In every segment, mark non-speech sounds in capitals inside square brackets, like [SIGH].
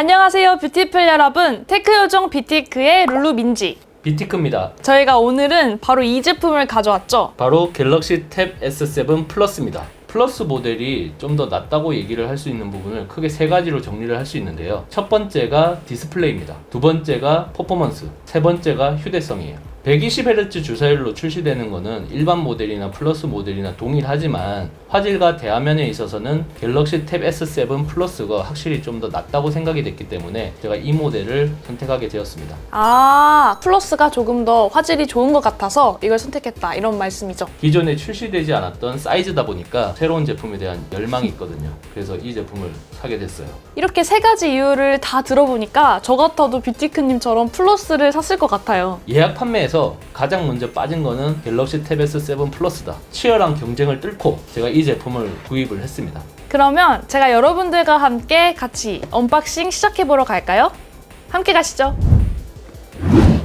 안녕하세요 뷰티풀 여러분 테크 요정 뷰티크의 룰루 민지 비티크입니다. 저희가 오늘은 바로 이 제품을 가져왔죠 바로 갤럭시 탭 S7 플러스입니다. 플러스 모델이 좀 더 낫다고 얘기를 할 수 있는 부분을 크게 세 가지로 정리를 할 수 있는데요. 첫 번째가 디스플레이입니다. 두 번째가 퍼포먼스, 세 번째가 휴대성이에요. 120Hz 주사율로 출시되는 것은 일반 모델이나 플러스 모델이나 동일하지만 화질과 대화면에 있어서는 갤럭시 탭 S7 플러스가 확실히 좀 더 낫다고 생각이 됐기 때문에 제가 이 모델을 선택하게 되었습니다. 아 플러스가 조금 더 화질이 좋은 것 같아서 이걸 선택했다 이런 말씀이죠 기존에 출시되지 않았던 사이즈다 보니까 새로운 제품에 대한 열망이 있거든요. 그래서 이 제품을 사게 됐어요. 이렇게 세 가지 이유를 다 들어보니까 저 같아도 뷰티크님처럼 플러스를 샀을 것 같아요 예약 판매에서 가장 먼저 빠진 거는 갤럭시 탭 S7 플러스다. 치열한 경쟁을 뚫고 제가 이 제품을 구입을 했습니다. 그러면 제가 여러분들과 함께 같이 언박싱 시작해보러 갈까요? 함께 가시죠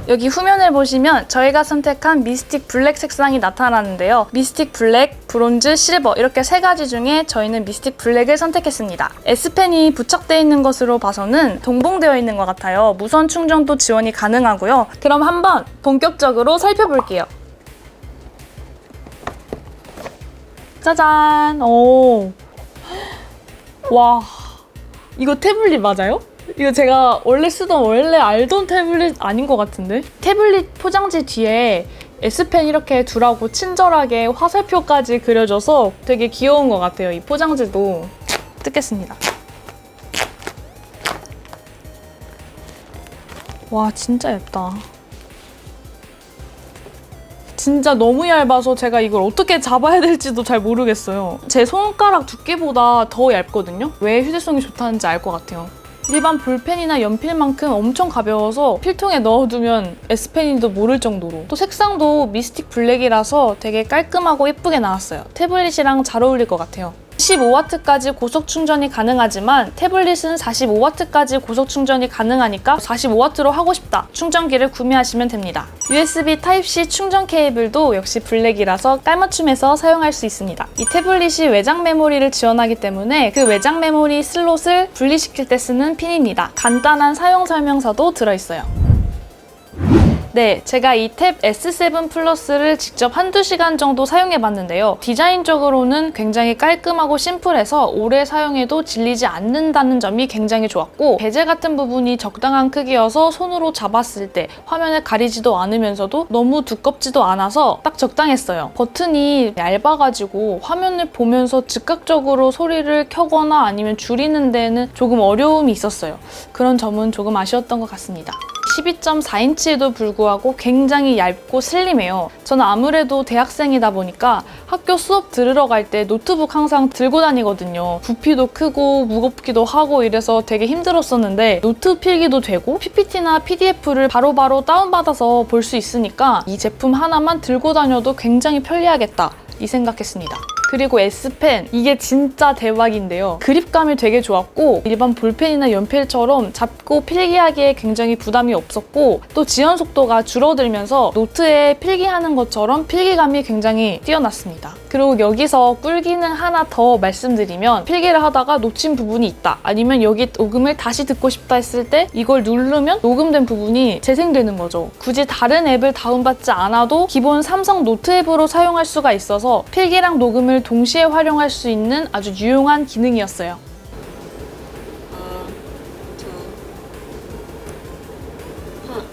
여기 후면을 보시면 저희가 선택한 미스틱 블랙 색상이 나타나는데요. 미스틱 블랙, 브론즈, 실버 이렇게 세 가지 중에 저희는 미스틱 블랙을 선택했습니다. S펜이 부착되어 있는 것으로 봐서는 동봉되어 있는 것 같아요. 무선 충전도 지원이 가능하고요. 그럼 한번 본격적으로 살펴볼게요. 짜잔! 오. [GASPS] 와. 이거 태블릿 맞아요? 이거 제가 원래 쓰던 원래 알던 태블릿 아닌 것 같은데? 태블릿 포장지 뒤에 S펜 이렇게 두라고 친절하게 화살표까지 그려져서 되게 귀여운 것 같아요. 이 포장지도 뜯겠습니다. 와 진짜 얇다. 진짜 너무 얇아서 제가 이걸 어떻게 잡아야 될지도 잘 모르겠어요. 제 손가락 두께보다 더 얇거든요. 왜 휴대성이 좋다는지 알 것 같아요. 일반 볼펜이나 연필만큼 엄청 가벼워서 필통에 넣어두면 S펜인지도 모를 정도로 또 색상도 미스틱 블랙이라서 되게 깔끔하고 예쁘게 나왔어요. 태블릿이랑 잘 어울릴 것 같아요. 15W까지 고속 충전이 가능하지만 태블릿은 45W까지 고속 충전이 가능하니까 45W로 하고 싶다. 충전기를 구매하시면 됩니다. USB Type-C 충전 케이블도 역시 블랙이라서 깔맞춤해서 사용할 수 있습니다. 이 태블릿이 외장 메모리를 지원하기 때문에 그 외장 메모리 슬롯을 분리시킬 때 쓰는 핀입니다. 간단한 사용 설명서도 들어있어요. 네, 제가 이 탭 S7 플러스를 직접 한두 시간 정도 사용해 봤는데요. 디자인적으로는 굉장히 깔끔하고 심플해서 오래 사용해도 질리지 않는다는 점이 굉장히 좋았고 베젤 같은 부분이 적당한 크기여서 손으로 잡았을 때 화면을 가리지도 않으면서도 너무 두껍지도 않아서 딱 적당했어요. 버튼이 얇아가지고 화면을 보면서 즉각적으로 소리를 켜거나 아니면 줄이는 데는 조금 어려움이 있었어요. 그런 점은 조금 아쉬웠던 것 같습니다. 12.4인치에도 불구하고 굉장히 얇고 슬림해요. 저는 아무래도 대학생이다 보니까 학교 수업 들으러 갈 때 노트북 항상 들고 다니거든요. 부피도 크고 무겁기도 하고 이래서 되게 힘들었었는데 노트 필기도 되고 PPT나 PDF를 바로바로 다운받아서 볼 수 있으니까 이 제품 하나만 들고 다녀도 굉장히 편리하겠다. 이 생각했습니다. 그리고 S펜 이게 진짜 대박인데요. 그립감이 되게 좋았고 일반 볼펜이나 연필처럼 잡고 필기하기에 굉장히 부담이 없었고 또 지연 속도가 줄어들면서 노트에 필기하는 것처럼 필기감이 굉장히 뛰어났습니다. 그리고 여기서 꿀 기능 하나 더 말씀드리면 필기를 하다가 놓친 부분이 있다 아니면 여기 녹음을 다시 듣고 싶다 했을 때 이걸 누르면 녹음된 부분이 재생되는 거죠. 굳이 다른 앱을 다운받지 않아도 기본 삼성 노트 앱으로 사용할 수가 있어서 필기랑 녹음을 동시에 활용할 수 있는 아주 유용한 기능이었어요. 하나, 둘, 하나,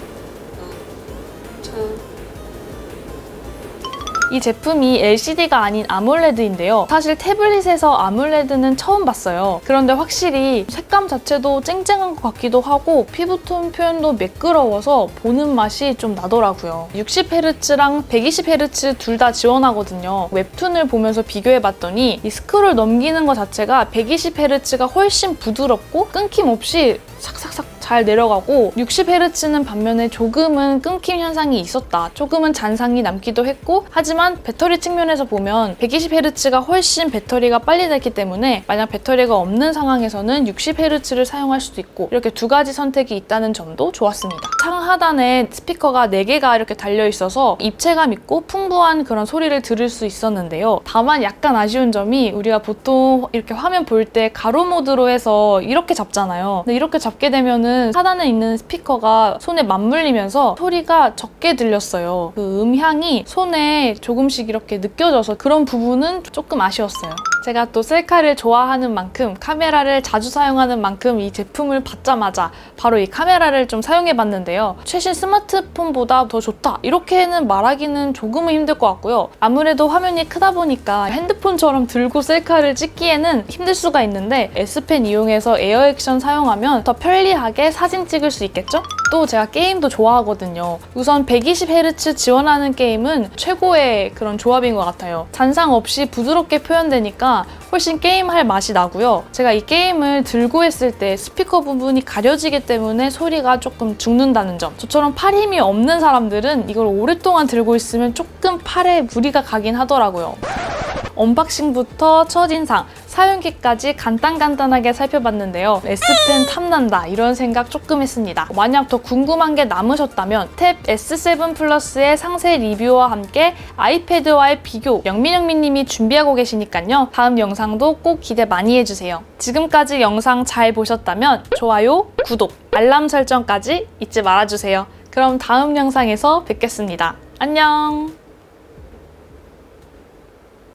둘, 이 제품이 LCD가 아닌 아몰레드인데요. 사실 태블릿에서 아몰레드는 처음 봤어요. 그런데 확실히 색감 자체도 쨍쨍한 것 같기도 하고 피부톤 표현도 매끄러워서 보는 맛이 좀 나더라고요. 60Hz랑 120Hz 둘 다 지원하거든요. 웹툰을 보면서 비교해봤더니 이 스크롤 넘기는 것 자체가 120Hz가 훨씬 부드럽고 끊김없이 삭삭삭 잘 내려가고 60Hz는 반면에 조금은 끊김 현상이 있었다. 조금은 잔상이 남기도 했고 하지만 배터리 측면에서 보면 120Hz가 훨씬 배터리가 빨리 닳기 때문에 만약 배터리가 없는 상황에서는 60Hz를 사용할 수도 있고 이렇게 두 가지 선택이 있다는 점도 좋았습니다. 창 하단에 스피커가 4개가 이렇게 달려 있어서 입체감 있고 풍부한 그런 소리를 들을 수 있었는데요. 다만 약간 아쉬운 점이 우리가 보통 이렇게 화면 볼 때 가로 모드로 해서 이렇게 잡잖아요. 근데 이렇게 잡게 되면은 하단에 있는 스피커가 손에 맞물리면서 소리가 적게 들렸어요. 그 음향이 손에 조금씩 이렇게 느껴져서 그런 부분은 조금 아쉬웠어요. 제가 또 셀카를 좋아하는 만큼 카메라를 자주 사용하는 만큼 이 제품을 받자마자 바로 이 카메라를 좀 사용해 봤는데요. 최신 스마트폰보다 더 좋다. 이렇게는 말하기는 조금은 힘들 것 같고요. 아무래도 화면이 크다 보니까 핸드폰처럼 들고 셀카를 찍기에는 힘들 수가 있는데 S펜 이용해서 에어 액션 사용하면 더 편리하게 사진 찍을 수 있겠죠? 또 제가 게임도 좋아하거든요. 우선 120Hz 지원하는 게임은 최고의 그런 조합인 것 같아요. 잔상 없이 부드럽게 표현되 훨씬 게임할 맛이 나고요. 제가 이 게임을 들고 했을 때 스피커 부분이 가려지기 때문에 소리가 조금 죽는다는 점. 저처럼 팔 힘이 없는 사람들은 이걸 오랫동안 들고 있으면 조금 팔에 무리가 가긴 하더라고요. 언박싱부터 첫인상, 사용기까지 간단간단하게 살펴봤는데요. S펜 탐난다 이런 생각 조금 했습니다. 만약 더 궁금한 게 남으셨다면 탭 S7 플러스의 상세 리뷰와 함께 아이패드와의 비교 영민영민님이 준비하고 계시니까요. 다음 영상도 꼭 기대 많이 해주세요. 지금까지 영상 잘 보셨다면 좋아요, 구독, 알람 설정까지 잊지 말아주세요. 그럼 다음 영상에서 뵙겠습니다. 안녕!